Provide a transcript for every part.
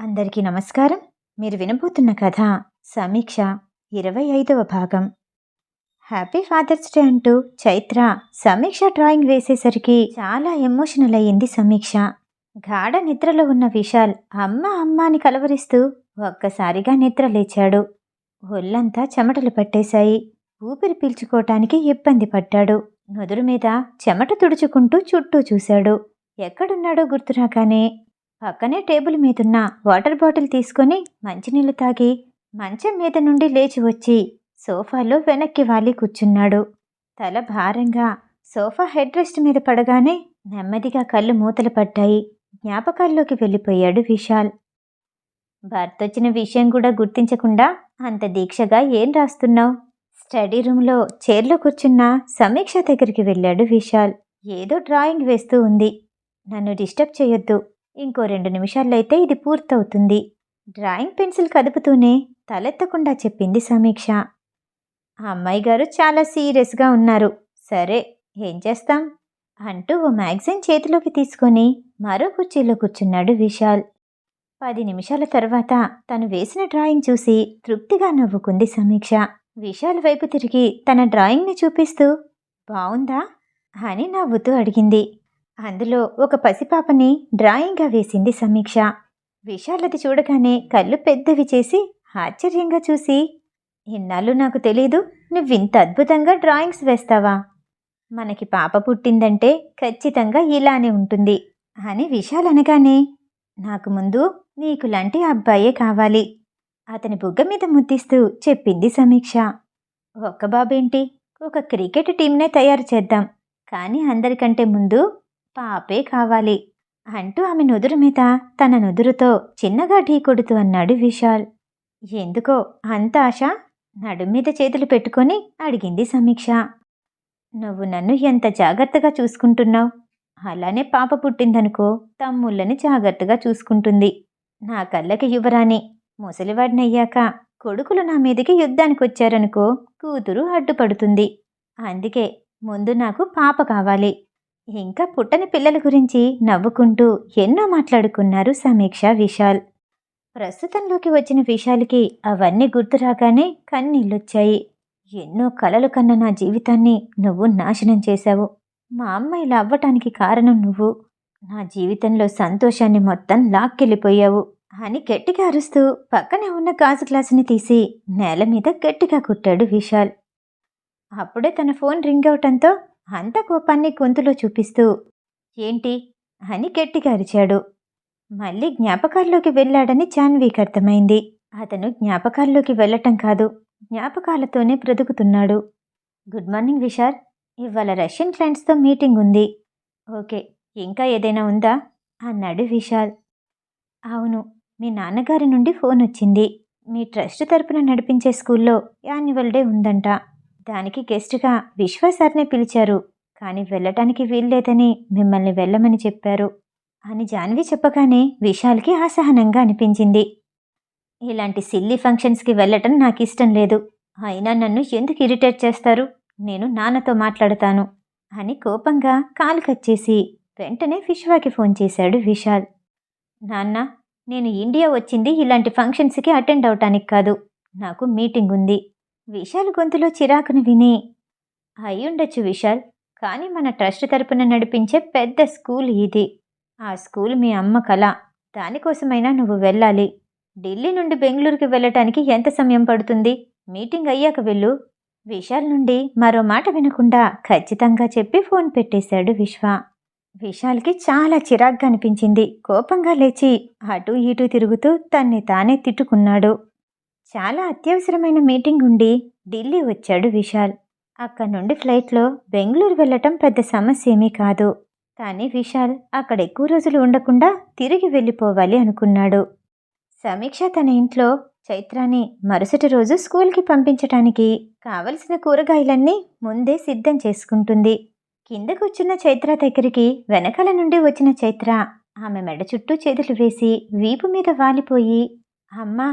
అందరికీ నమస్కారం. మీరు వినబోతున్న కథ సమీక్ష ఇరవై ఐదవ భాగం. హ్యాపీ ఫాదర్స్ డే అంటూ చైత్ర సమీక్ష డ్రాయింగ్ వేసేసరికి చాలా ఎమోషనల్ అయ్యింది సమీక్ష. గాఢ నిద్రలో ఉన్న విశాల్ అమ్మ అమ్మ అని కలవరిస్తూ ఒక్కసారిగా నిద్ర లేచాడు. ఒళ్ళంతా చెమటలు పట్టేశాయి. ఊపిరి పీల్చుకోవటానికి ఇబ్బంది పడ్డాడు. నుదురు మీద చెమట తుడుచుకుంటూ చుట్టూ చూశాడు. ఎక్కడున్నాడో గుర్తురాగానే పక్కనే టేబుల్ మీదున్న వాటర్ బాటిల్ తీసుకొని మంచినీళ్ళు తాగి మంచం మీద నుండి లేచి వచ్చి సోఫాలో వెనక్కి వాలి కూర్చున్నాడు. తల భారంగా సోఫా హెడ్ రెస్ట్ మీద పడగానే నెమ్మదిగా కళ్ళు మూతలు పడ్డాయి జ్ఞాపకాల్లోకి వెళ్ళిపోయాడు విశాల్. భర్త వచ్చిన విషయం కూడా గుర్తించకుండా అంత దీక్షగా ఏం రాస్తున్నావు? స్టడీ రూమ్లో చైర్లో కూర్చున్న సమీక్ష దగ్గరికి వెళ్ళాడు విశాల్. ఏదో డ్రాయింగ్ వేస్తూ ఉంది. నన్ను డిస్టర్బ్ చేయొద్దు. ఇంకో రెండు నిమిషాల్లో అయితే ఇది పూర్తవుతుంది. డ్రాయింగ్ పెన్సిల్ కదుపుతూనే తలెత్తకుండా చెప్పింది సమీక్ష. ఆ అమ్మాయి గారు చాలా సీరియస్గా ఉన్నారు. సరే ఏం చేస్తాం? అంటూ ఓ మ్యాగజైన్ చేతిలోకి తీసుకొని మరో కుర్చీలో కూర్చున్నాడు విశాల్. పది నిమిషాల తర్వాత తను వేసిన డ్రాయింగ్ చూసి తృప్తిగా నవ్వుకుంది సమీక్ష. విశాల్ వైపు తిరిగి తన డ్రాయింగ్ని చూపిస్తూ బావుందా? అని నవ్వుతూ అడిగింది. అందులో ఒక పసిపాపని డ్రాయింగ్గా వేసింది సమీక్ష. విశాలది చూడగానే కళ్ళు పెద్దవి చేసి ఆశ్చర్యంగా చూసి ఇన్నాళ్ళు నాకు తెలీదు నువ్వింత అద్భుతంగా డ్రాయింగ్స్ వేస్తావా? మనకి పాప పుట్టిందంటే ఖచ్చితంగా ఇలానే ఉంటుంది అని విశాల్ అనగానే నాకు ముందు నీకు లాంటి అబ్బాయే కావాలి అతని బుగ్గ మీద ముద్దిస్తూ చెప్పింది సమీక్ష. ఒక్క బాబేంటి? ఒక క్రికెట్ టీంనే తయారు చేద్దాం. కానీ అందరికంటే ముందు పాపే కావాలి అంటూ ఆమె నుదురు మీద తన నుదురుతో చిన్నగా ఢీకొడుతూ అన్నాడు విశాల్. ఎందుకో అంత ఆశ? నడుం మీద చేతులు పెట్టుకొని అడిగింది సమీక్ష. నువ్వు నన్ను ఎంత జాగ్రత్తగా చూసుకుంటున్నావు? అలానే పాప పుట్టిందనుకో తమ్ముళ్ళని జాగ్రత్తగా చూసుకుంటుంది. నా కళ్ళకి యువరాని ముసలివాడినయ్యాక కొడుకులు నా మీదకి యుద్ధానికి వచ్చారనుకో కూతురు అడ్డుపడుతుంది. అందుకే ముందు నాకు పాప కావాలి. ఇంకా పుట్టని పిల్లల గురించి నవ్వుకుంటూ ఎన్నో మాట్లాడుకున్నారు సమీక్ష విశాల్. ప్రస్తుతంలోకి వచ్చిన విశాల్కి అవన్నీ గుర్తు రాగానే కన్నీళ్ళొచ్చాయి. ఎన్నో కలలు కన్న నా జీవితాన్ని నువ్వు నాశనం చేశావు. మా అమ్మ ఇలా అవ్వటానికి కారణం నువ్వు. నా జీవితంలో సంతోషాన్ని మొత్తం లాక్కెళ్ళిపోయావు అని గట్టిగా అరుస్తూ పక్కనే ఉన్న గాజు గ్లాసుని తీసి నేల మీద గట్టిగా కుట్టాడు విశాల్. అప్పుడే తన ఫోన్ రింగ్ అవటంతో అంత కోపాన్ని గొంతులో చూపిస్తూ ఏంటి అని గట్టిగా అరిచాడు. మళ్ళీ జ్ఞాపకాల్లోకి వెళ్ళాడని జాన్వీకి అర్థమైంది. అతను జ్ఞాపకాల్లోకి వెళ్ళటం కాదు జ్ఞాపకాలతోనే బ్రతుకుతున్నాడు. Good morning Vishal. ఇవాళ రష్యన్ క్లయింట్స్తో మీటింగ్ ఉంది. ఓకే ఇంకా ఏదైనా ఉందా అన్నాడు విశాల్. అవును మీ నాన్నగారి నుండి ఫోన్ వచ్చింది. మీ ట్రస్ట్ తరపున నడిపించే స్కూల్లో యాన్యువల్ డే ఉందంట. దానికి గెస్ట్గా విశ్వ సార్నే పిలిచారు. కానీ వెళ్ళటానికి వీల్లేదని మిమ్మల్ని వెళ్ళమని చెప్పారు. అని జాన్వి చెప్పగానే విశాల్కి అసహనంగా అనిపించింది. ఇలాంటి సిల్లీ ఫంక్షన్స్కి వెళ్ళటం నాకు ఇష్టం లేదు. అయినా నన్ను ఎందుకు ఇరిటేట్ చేస్తారు? నేను నాన్నతో మాట్లాడతాను. అని కోపంగా కాలు కచ్చేసి వెంటనే విశ్వాకి ఫోన్ చేశాడు విశాల్. నాన్న నేను ఇండియా వచ్చింది ఇలాంటి ఫంక్షన్స్కి అటెండ్ అవటానికి కాదు. నాకు మీటింగ్ ఉంది. విశాల్ గొంతులో చిరాకును విని అయ్యుండొచ్చు విశాల్ కానీ మన ట్రస్ట్ తరపున నడిపించే పెద్ద స్కూల్ ఇది. ఆ స్కూల్ మీ అమ్మ కళ దానికోసమైనా నువ్వు వెళ్ళాలి. ఢిల్లీ నుండి బెంగళూరుకి వెళ్ళటానికి ఎంత సమయం పడుతుంది? మీటింగ్ అయ్యాక వెళ్ళు. విశాల్ నుండి మరో మాట వినకుండా ఖచ్చితంగా చెప్పి ఫోన్ పెట్టేశాడు విశ్వ. విశాల్కి చాలా చిరాగ్గా అనిపించింది. కోపంగా లేచి అటూ ఇటూ తిరుగుతూ తన్ని తానే తిట్టుకున్నాడు. చాలా అత్యవసరమైన మీటింగ్ ఉండి ఢిల్లీ వచ్చాడు విశాల్. అక్కడి నుండి ఫ్లైట్లో బెంగళూరు వెళ్ళటం పెద్ద సమస్య ఏమీ కాదు. కానీ విశాల్ అక్కడ ఎక్కువ రోజులు ఉండకుండా తిరిగి వెళ్ళిపోవాలి అనుకున్నాడు. సమీక్ష తన ఇంట్లో చైత్రాని మరుసటి రోజు స్కూల్కి పంపించటానికి కావలసిన కూరగాయలన్నీ ముందే సిద్ధం చేసుకుంటుంది. కిందకొచ్చిన చైత్ర దగ్గరికి వెనకాల నుండి వచ్చిన చైత్ర ఆమె మెడ చుట్టూ చేతులు వేసి వీపు మీద వాలిపోయి అమ్మా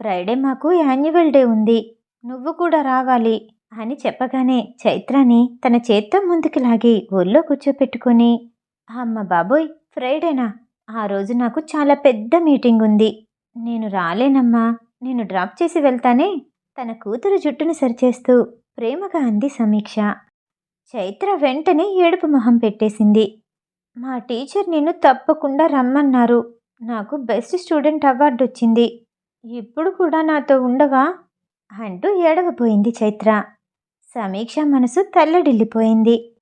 ఫ్రైడే మాకు యాన్యువల్ డే ఉంది. నువ్వు కూడా రావాలి అని చెప్పగానే చైత్రాని తన చేత్తో ముందుకు లాగి ఒళ్ళో కూర్చోపెట్టుకొని అమ్మ బాబోయ్ ఫ్రైడేనా? ఆ రోజు నాకు చాలా పెద్ద మీటింగ్ ఉంది. నేను రాలేనమ్మా నేను డ్రాప్ చేసి వెళ్తానే? తన కూతురు జుట్టును సరిచేస్తూ ప్రేమగా అంది సమీక్ష. చైత్ర వెంటనే ఏడుపు మొహం పెట్టేసింది. మా టీచర్ నిన్ను తప్పకుండా రమ్మన్నారు. నాకు బెస్ట్ స్టూడెంట్ అవార్డు వచ్చింది ఇప్పుడు కూడా నాతో ఉండవా? అంటూ ఏడవబోయింది చైత్ర. సమీక్ష మనసు తల్లడిల్లిపోయింది.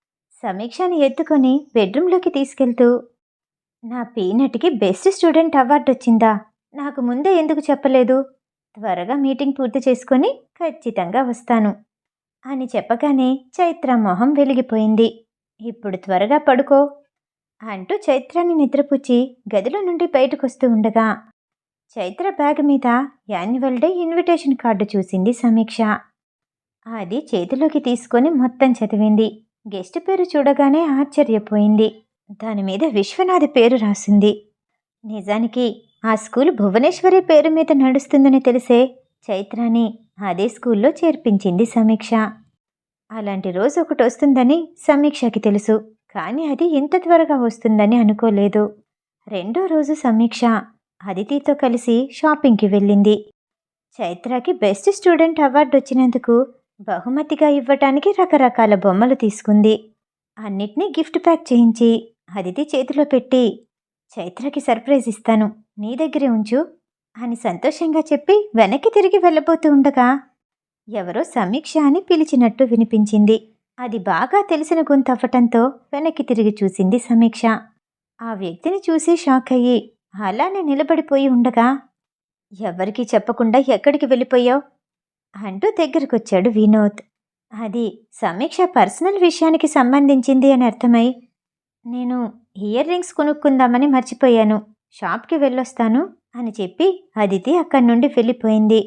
సమీక్షని ఎత్తుకొని బెడ్రూమ్లోకి తీసుకెళ్తూ నా పీనట్కి బెస్ట్ స్టూడెంట్ అవార్డు వచ్చిందా? నాకు ముందే ఎందుకు చెప్పలేదు? త్వరగా మీటింగ్ పూర్తి చేసుకొని ఖచ్చితంగా వస్తాను అని చెప్పగానే చైత్ర మొహం వెలిగిపోయింది. ఇప్పుడు త్వరగా పడుకో అంటూ చైత్రాన్ని నిద్రపుచ్చి గదిలో నుండి బయటకొస్తూ ఉండగా చైత్ర బ్యాగ్ మీద యాన్యువల్ డే ఇన్విటేషన్ కార్డు చూసింది సమీక్ష. అది చేతిలోకి తీసుకొని మొత్తం చదివింది. గెస్ట్ పేరు చూడగానే ఆశ్చర్యపోయింది. దాని మీద విశ్వనాథ్ పేరు రాసింది. నిజానికి ఆ స్కూల్ భువనేశ్వరి పేరు మీద నడుస్తుందని తెలిసే చైత్రాని అదే స్కూల్లో చేర్పించింది సమీక్ష. అలాంటి రోజు ఒకటి వస్తుందని సమీక్షకి తెలుసు. కానీ అది ఇంత త్వరగా వస్తుందని అనుకోలేదు. రెండో రోజు సమీక్ష. అదితితో కలిసి షాపింగ్కి వెళ్ళింది. చైత్రకి బెస్ట్ స్టూడెంట్ అవార్డు వచ్చినందుకు బహుమతిగా ఇవ్వటానికి రకరకాల బొమ్మలు తీసుకుంది. అన్నిటినీ గిఫ్ట్ ప్యాక్ చేయించి అదితి చేతిలో పెట్టి చైత్రకి సర్ప్రైజ్ ఇస్తాను నీ దగ్గరే ఉంచు అని సంతోషంగా చెప్పి వెనక్కి తిరిగి వెళ్ళబోతూ ఉండగా ఎవరో సమీక్ష అని పిలిచినట్టు వినిపించింది. అది బాగా తెలిసిన గొంతు అవ్వటంతో వెనక్కి తిరిగి చూసింది సమీక్ష. ఆ వ్యక్తిని చూసి షాక్ అయ్యి అలానే నిలబడిపోయి ఉండగా ఎవరికీ చెప్పకుండా ఎక్కడికి వెళ్ళిపోయావు? అంటూ దగ్గరకొచ్చాడు వినోద్. అది సమీక్ష పర్సనల్ విషయానికి సంబంధించింది అని అర్థమై నేను ఇయర్ రింగ్స్ కొనుక్కుందామని మర్చిపోయాను. షాప్కి వెళ్ళొస్తాను అని చెప్పి అదితి అక్కడి నుండి వెళ్ళిపోయింది.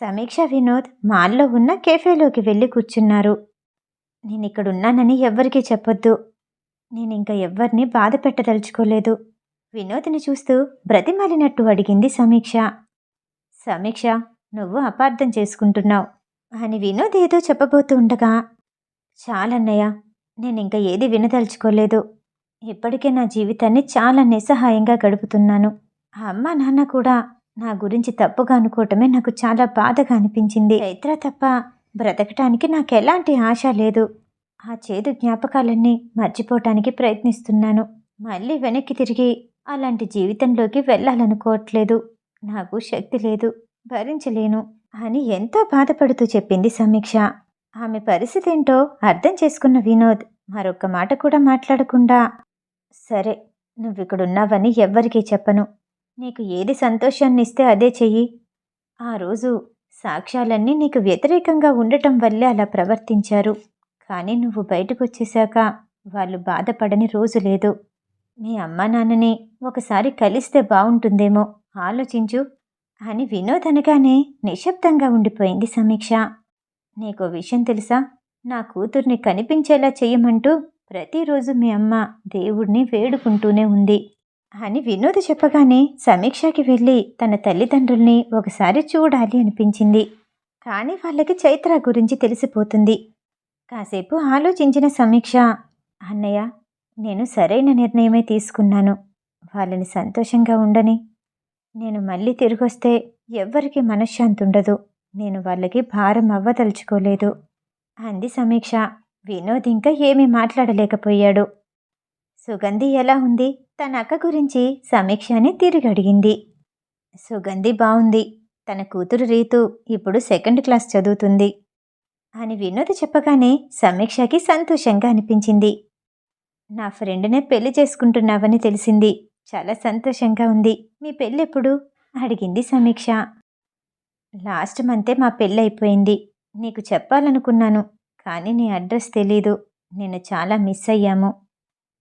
సమీక్ష వినోద్ మాల్లో ఉన్న కేఫేలోకి వెళ్ళి కూర్చున్నారు. నేను ఇక్కడున్నానని ఎవ్వరికీ చెప్పొద్దు. నేను ఇంకా ఎవ్వరిని బాధ పెట్టదలుచుకోలేదు. వినోద్ని చూస్తూ బ్రతిమాలినట్టు అడిగింది సమీక్ష. సమీక్ష నువ్వు అపార్థం చేసుకుంటున్నావు అని వినోద్ ఏదో చెప్పబోతూ ఉండగా చాలన్నయ్య నేను ఇంకా ఏది వినదలుచుకోలేదు. ఇప్పటికే నా జీవితాన్ని చాలా నిస్సహాయంగా గడుపుతున్నాను. అమ్మ నాన్న కూడా నా గురించి తప్పుగా అనుకోవటమే నాకు చాలా బాధగా అనిపించింది. చైత్ర తప్ప బ్రతకటానికి నాకు ఎలాంటి ఆశ లేదు. ఆ చేదు జ్ఞాపకాలన్నీ మర్చిపోవటానికి ప్రయత్నిస్తున్నాను. మళ్ళీ వెనక్కి తిరిగి అలాంటి జీవితంలోకి వెళ్ళాలనుకోవట్లేదు. నాకు శక్తి లేదు భరించలేను అని ఎంతో బాధపడుతూ చెప్పింది సమీక్ష. ఆమె పరిస్థితి ఏంటో అర్థం చేసుకున్న వినోద్ మరొక్క మాట కూడా మాట్లాడకుండా సరే నువ్వు ఇక్కడున్నావని ఎవ్వరికీ చెప్పను. నీకు ఏది సంతోషాన్ని ఇస్తే అదే చెయ్యి. ఆ రోజు సాక్ష్యాలన్నీ నీకు వ్యతిరేకంగా ఉండటం వల్లే అలా ప్రవర్తించారు. కానీ నువ్వు బయటకు వచ్చేశాక వాళ్ళు బాధపడని రోజు లేదు. మీ అమ్మా నాన్నని ఒకసారి కలిస్తే బాగుంటుందేమో ఆలోచించు. అని వినోద్ అనగానే నిశ్శబ్దంగా ఉండిపోయింది సమీక్ష. నీకు విషయం తెలుసా? నా కూతుర్ని కనిపించేలా చెయ్యమంటూ ప్రతిరోజు మీ అమ్మ దేవుడిని వేడుకుంటూనే ఉంది. అని వినోద్ చెప్పగానే సమీక్షకి వెళ్ళి తన తల్లిదండ్రుల్ని ఒకసారి చూడాలి అనిపించింది. కానీ వాళ్ళకి చైత్ర గురించి తెలిసిపోతుంది. కాసేపు ఆలోచించిన సమీక్ష అన్నయ్య నేను సరైన నిర్ణయమే తీసుకున్నాను. వాళ్ళని సంతోషంగా ఉండని. నేను మళ్ళీ తిరిగొస్తే ఎవ్వరికి మనశ్శాంతి ఉండదు. నేను వాళ్ళకి భారం అవ్వదలుచుకోలేదు. అంది సమీక్ష. వినోద్ ఇంకా ఏమీ మాట్లాడలేకపోయాడు. సుగంధి ఎలా ఉంది? తన అక్క గురించి సమీక్షని తిరిగి అడిగింది సుగంధి బాగుంది తన కూతురు రీతు ఇప్పుడు సెకండ్ క్లాస్ చదువుతుంది. అని వినోద్ చెప్పగానే సమీక్షకి సంతోషంగా అనిపించింది. నా ఫ్రెండ్నే పెళ్ళి చేసుకుంటున్నావని తెలిసింది. చాలా సంతోషంగా ఉంది. మీ పెళ్ళెప్పుడు? అడిగింది సమీక్ష. లాస్ట్ మంతే మా పెళ్ళి అయిపోయింది. నీకు చెప్పాలనుకున్నాను కానీ నీ అడ్రస్ తెలీదు. నేను చాలా మిస్ అయ్యాము.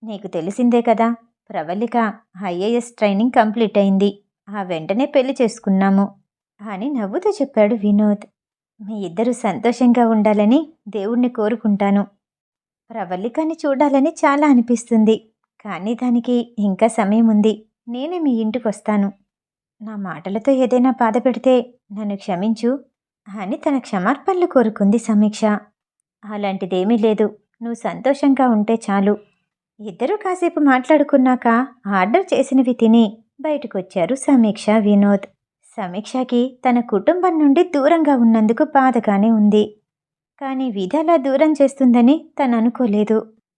నీకు తెలిసిందే కదా ప్రవళిక ఐఏఎస్ ట్రైనింగ్ కంప్లీట్ అయింది. ఆ వెంటనే పెళ్ళి చేసుకున్నాము. అని నవ్వుతూ చెప్పాడు వినోద్. మీ ఇద్దరు సంతోషంగా ఉండాలని దేవుణ్ణి కోరుకుంటాను. ప్రవళికని చూడాలని చాలా అనిపిస్తుంది. కానీ దానికి ఇంకా సమయం ఉంది. నేనే మీ ఇంటికి వస్తాను నా మాటలతో ఏదైనా బాధ పెడితే నన్ను క్షమించు అని తన క్షమార్పణలు కోరుకుంది సమీక్ష. అలాంటిదేమీ లేదు. నువ్వు సంతోషంగా ఉంటే చాలు. ఇద్దరూ కాసేపు మాట్లాడుకున్నాక ఆర్డర్ చేసినవి తిని బయటకొచ్చారు సమీక్ష వినోద్. సమీక్షకి తన కుటుంబం నుండి దూరంగా ఉన్నందుకు బాధగానే ఉంది. కానీ విధాలా దూరం చేస్తుందని తను అనుకోలేదు